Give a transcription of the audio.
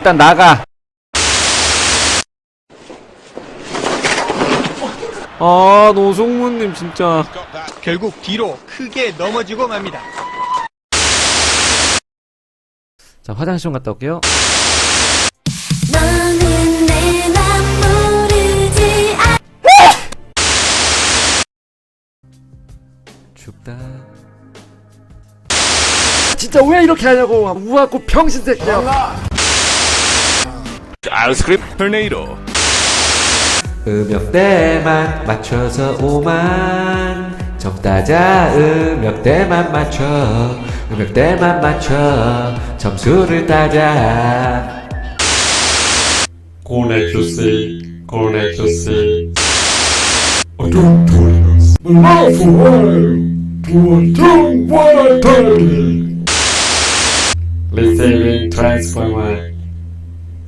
일단 나가. 아, 노성무님 진짜. 결국 뒤로 크게 넘어지고 맙니다. 자, 화장실 좀 갔다 올게요. 너는 내 맘 모르지 않 춥다. 진짜 왜 이렇게 하냐고. 우아고 병신 새끼야. 아이스크림 토네이도 음역대만 맞춰서 오만 정따자 음역대만 맞춰 음역대만 맞춰 점수를 따자 고네주시 고네주시 Receiving transformer 잠깐만 Receiving